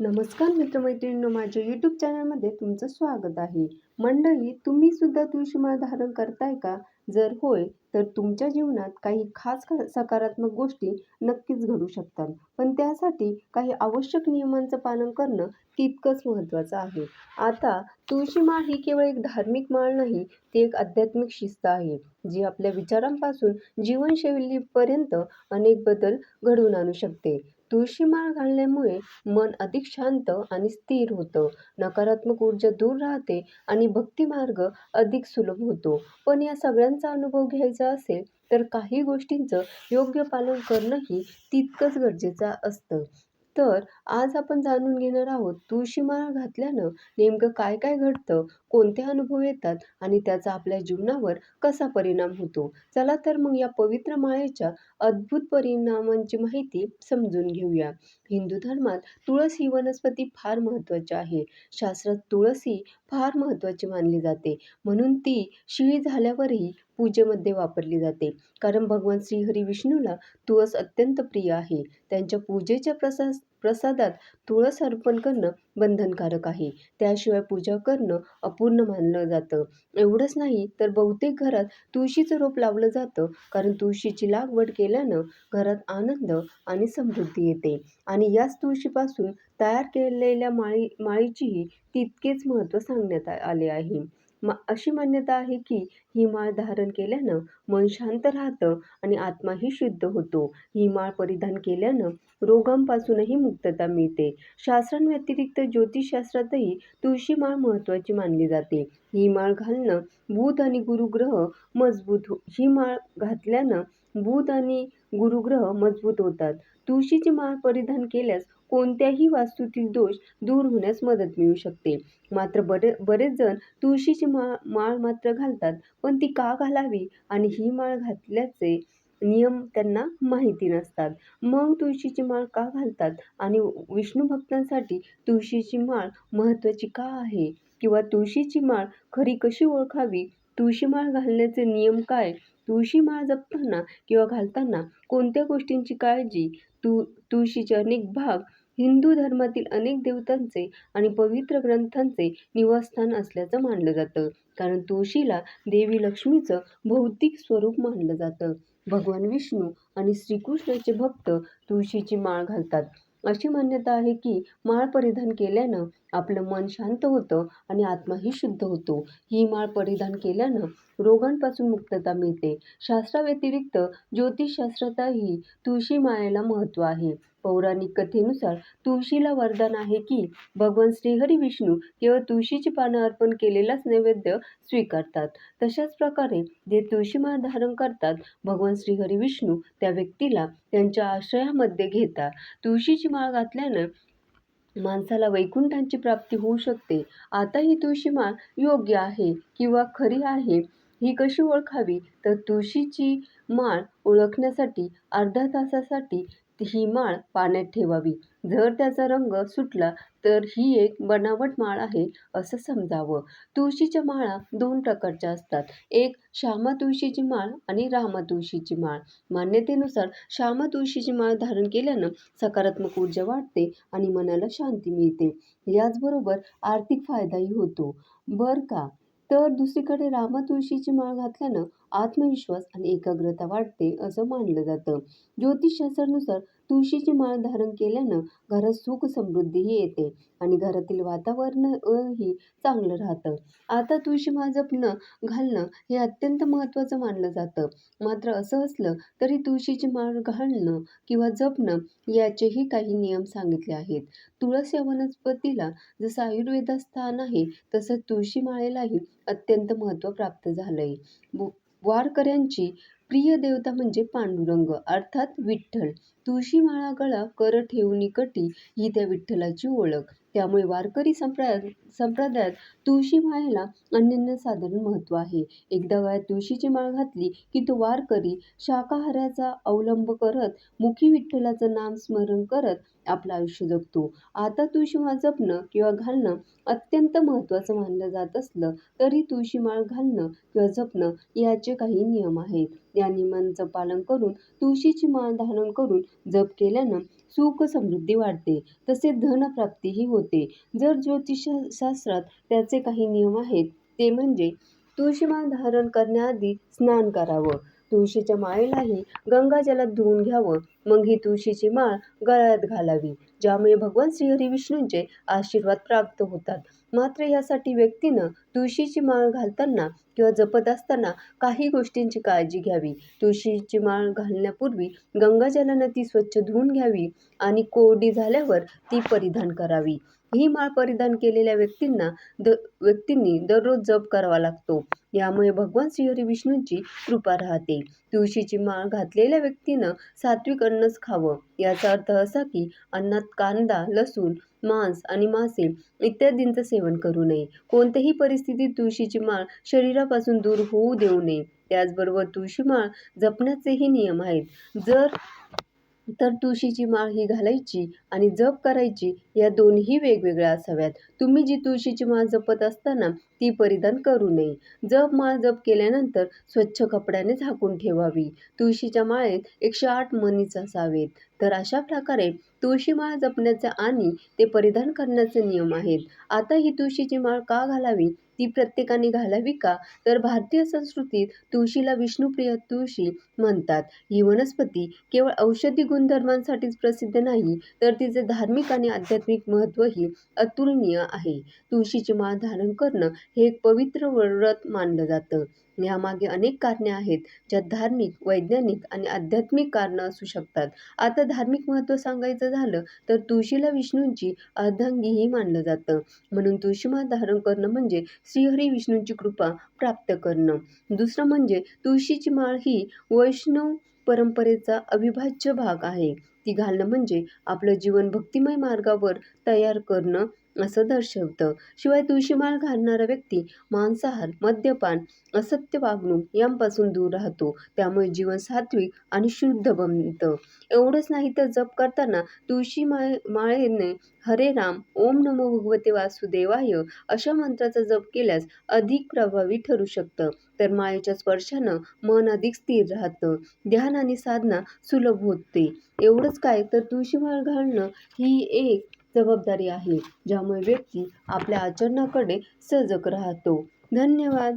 नमस्कार मित्रमैत्रिणींनो माझ्या यूट्यूब चॅनलमध्ये तुमचं स्वागत आहे. मंडळी तुम्ही सुद्धा तुळशीमाळ धारण करताय का? जर होय तर तुमच्या जीवनात काही खास सकारात्मक गोष्टी नक्कीच घडू शकतात. पण त्यासाठी काही आवश्यक नियमांचं पालन करणं तितकंच महत्त्वाचं आहे. आता तुळशीमाळ ही केवळ एक धार्मिक माळ नाही ती एक आध्यात्मिक शिस्त आहे जी आपल्या विचारांपासून जीवनशैलीपर्यंत अनेक बदल घडवून आणू शकते. तुळशीमाळ घालण्यामुळे मन अधिक शांत आणि स्थिर होतं. नकारात्मक ऊर्जा दूर राहते आणि भक्तिमार्ग अधिक सुलभ होतो. पण या सगळ्यांचा अनुभव घ्यायचा असेल तर काही गोष्टींचं योग्य पालन करणंही तितकंच गरजेचं असतं. तर आज आपण जाणून घेणार आहोत तुळशीमाळ घातल्यानं नेमकं काय काय घडतं कोणते अनुभव येतात आणि त्याचा आपल्या जीवनावर कसा परिणाम होतो? चला तर मग या पवित्र माळेच्या अद्भुत परिणामांची माहिती समजून घेऊया. हिंदू धर्मात तुळस ही वनस्पती फार महत्त्वाची आहे. शास्त्रात तुळस ही फार महत्त्वाची मानली जाते. म्हणून ती शिळी झाल्यावरही पूजेमध्ये वापरली जाते. कारण भगवान श्रीहरी विष्णूला तुळस अत्यंत प्रिय आहे. त्यांच्या पूजेच्या प्रसाद प्रसादात तुळस अर्पण करणं बंधनकारक आहे. त्याशिवाय पूजा करणं अपूर्ण मानलं जातं. एवढंच नाही तर बहुतेक घरात तुळशीचं रोप लावलं जातं. कारण तुळशीची लागवड केल्यानं घरात आनंद आणि समृद्धी येते. आणि याच तुळशीपासून तयार केलेल्या माळी माळीचीही तितकेच महत्त्व सांगण्यात आले आहे. मा अशी मान्यता आहे की ही माळ धारण केल्यानं मन शांत राहतं आणि आत्माही शुद्ध होतो. ही माळ परिधान केल्यानं रोगांपासूनही मुक्तता मिळते. शास्त्रांव्यतिरिक्त ज्योतिषशास्त्रातही तुळशी माळ महत्त्वाची मानली जाते. ही माळ घालणं बुध आणि गुरुग्रह मजबूत हो ही माळ घातल्यानं बुध आणि गुरुग्रह मजबूत होतात. तुळशीची माळ परिधान केल्यास कोणत्याही वास्तूतील दोष दूर होण्यास मदत मिळू शकते. मात्र बरे बरेच जण तुळशीची मा माळ मात्र घालतात पण ती का घालावी आणि ही माळ घातल्याचे नियम त्यांना माहिती नसतात. मग तुळशीची माळ का घालतात आणि विष्णू भक्तांसाठी तुळशीची माळ महत्त्वाची का आहे? किंवा तुळशीची माळ खरी कशी ओळखावी? तुळशी माळ घालण्याचे नियम काय? तुळशी माळ जपताना किंवा घालताना कोणत्या गोष्टींची काळजी? तु तुळशीचे अनेक भाग हिंदू धर्मातील अनेक देवतांचे आणि पवित्र ग्रंथांचे निवासस्थान असल्याचं मानलं जातं. कारण तुळशीला देवी लक्ष्मीचं भौतिक स्वरूप मानलं जातं. भगवान विष्णू आणि श्रीकृष्णाचे भक्त तुळशीची माळ घालतात. अशी मान्यता आहे की माळ परिधान केल्यानं आपलं मन शांत होतं आणि आत्माही शुद्ध होतो. ही माळ परिधान केल्यानं रोगांपासून मुक्तता मिळते. शास्त्राव्यतिरिक्त ज्योतिषशास्त्रातही तुळशी माळेला महत्त्व आहे. पौराणिक कथेनुसार तुळशीला वरदान आहे की भगवान श्रीहरी विष्णू केवळ तुळशीची पानं अर्पण केलेलाच नैवेद्य स्वीकारतात. तशाच प्रकारे जे तुळशी माळ धारण करतात भगवान श्रीहरी विष्णू त्या व्यक्तीला त्यांच्या आश्रयामध्ये घेतात. तुळशीची माळ घातल्यानं माणसाला वैकुंठांची प्राप्ती होऊ शकते. आता ही तुळशी माळ योग्य आहे किंवा खरी आहे ही कशी ओळखावी? तर तुळशीची माळ ओळखण्यासाठी अर्धा तासासाठी ही माळ पाण्यात ठेवावी. जर त्याचा रंग सुटला तर ही एक बनावट माळ आहे असं समजावं. तुळशीच्या माळा दोन प्रकारच्या असतात. एक श्यामा तुळशीची माळ आणि रामा तुळशीची माळ. मान्यतेनुसार श्यामा तुळशीची माळ धारण केल्यानं सकारात्मक ऊर्जा वाढते आणि मनाला शांती मिळते. याचबरोबर आर्थिक फायदाही होतो. बरं का? तर दुसरीकडे रामा तुळशीची माळ घातल्यानं आत्मविश्वास आणि एकाग्रता वाढते असं मानलं जातं. ज्योतिषशास्त्रानुसार तुळशीची माळ धारण केल्यानं घरात सुख समृद्धीही येते आणि घरातील वातावरणही चांगलं राहतं. आता तुळशी माळ जपणं घालणं हे अत्यंत महत्त्वाचं मानलं जातं. मात्र असं असलं तरी तुळशीची माळ घालणं किंवा जपणं याचेही काही नियम सांगितले आहेत. तुळस या वनस्पतीला जसं आयुर्वेदात स्थान आहे तसं तुळशी माळेलाही अत्यंत महत्त्व प्राप्त झालंय. वारकऱ्यांची प्रिय देवता म्हणजे पांडुरंग अर्थात विठ्ठल. तुळशी माळा गळा कर ठेवणी कटी ही त्या विठ्ठलाची ओळख. त्यामुळे वारकरी संप्राय संप्रदायात तुळशी माळेला अनन्यसाधारण महत्त्व आहे. एकदा गळ्यात तुळशीची माळ घातली की तो वारकरी शाकाहाराचा अवलंब करत मुखी विठ्ठलाचं नाम स्मरण करत आपलं आयुष्य जगतो. आता तुळशी माळ जपणं किंवा घालणं अत्यंत महत्त्वाचं मानलं जात असलं तरी तुळशी माळ घालणं किंवा जपणं याचे काही नियम आहेत. या नियमांचं पालन करून तुळशीची माळ धारण करून जप केल्यानं सुख समृद्धी वाढते. तसेच धनप्राप्तीही होते. जर ज्योतिषशास्त्रात त्याचे काही नियम आहेत ते म्हणजे तुळशीमाळ धारण करण्याआधी स्नान करावं. तुळशीच्या माळेलाही गंगाजलात धुवून घ्यावं. मग ही तुळशीची माळ गळ्यात घालावी. ज्यामुळे भगवान श्रीहरी विष्णूंचे आशीर्वाद प्राप्त होतात. मात्र यासाठी व्यक्तीनं तुळशीची माळ घालताना किंवा जपत असताना काही गोष्टींची काळजी घ्यावी. तुळशीची माळ घालण्यापूर्वी गंगाजलानं ती स्वच्छ धुवून घ्यावी आणि कोरडी झाल्यावर ती परिधान करावी. ही माळ परिधान केलेल्या व्यक्तींना द व्यक्तींनी दररोज जप करावा लागतो. यामुळे भगवान श्रीहरी विष्णूंची कृपा राहते. तुळशीची माळ घातलेल्या व्यक्तीनं सात्विक अन्नच खावं. याचा अर्थ असा की अन्नात कांदा लसूण मांस आणि मासे इत्यादींचं सेवन करू नये. कोणत्याही परिस्थितीत तुळशीची माळ शरीरापासून दूर होऊ देऊ नये. त्याचबरोबर तुळशी माळ जपण्याचेही नियम आहेत. जर तर तुळशीची माळ ही घालायची आणि जप करायची या दोन्ही वेगवेगळ्या असाव्यात. तुम्ही जी तुळशीची माळ जपत असताना ती परिधान करू नये. जप माळ जप केल्यानंतर स्वच्छ कपड्याने झाकून ठेवावी. तुळशीच्या माळेत एकशे आठ मणीच असावेत. तर अशा प्रकारे तुळशी माळ जपण्याचे आणि ते परिधान करण्याचे नियम आहेत. आता ही तुळशीची माळ का घालावी? ती प्रत्येकाने घालावी का? तर भारतीय संस्कृतीत तुळशीला विष्णुप्रिय तुळशी म्हणतात. ही वनस्पती केवळ औषधी गुणधर्मांसाठीच प्रसिद्ध नाही तर तिचे धार्मिक आणि आध्यात्मिक महत्त्वही अतुलनीय आहे. तुळशीची माळ धारण करणं हे एक पवित्र व्रत मानलं जातं. यामागे अनेक कारणे आहेत ज्यात धार्मिक वैज्ञानिक आणि आध्यात्मिक कारणं असू शकतात. आता धार्मिक महत्त्व सांगायचं झालं तर तुळशीला विष्णूंची अर्धांगीही मानलं जातं. म्हणून तुळशीमाळ धारण करणं म्हणजे श्रीहरी विष्णूंची कृपा प्राप्त करणं. दुसरं म्हणजे तुळशीची माळ ही वैष्णव परंपरेचा अविभाज्य भाग आहे. ती घालणं म्हणजे आपलं जीवन भक्तिमय मार्गावर तयार करणं असं दर्शवतं. शिवाय तुळशीमाळ घालणारा व्यक्ती मांसाहार मद्यपान असत्य वागणूक यांपासून दूर राहतो. त्यामुळे जीवन सात्विक आणि शुद्ध बनतं. एवढंच नाही तर जप करताना तुळशी माळेने हरे राम ओम नमो भगवते वासुदेवाय अशा मंत्राचा जप केल्यास अधिक प्रभावी ठरू शकतं. तर माळेच्या स्पर्शानं मन अधिक स्थिर राहतं. ध्यान आणि साधना सुलभ होते. एवढंच काय? तर तुळशी माळ घालणं ही एक जबाबदारी आहे ज्यामुळे व्यक्ती आपल्या आचरणाकडे सजग राहतो. धन्यवाद.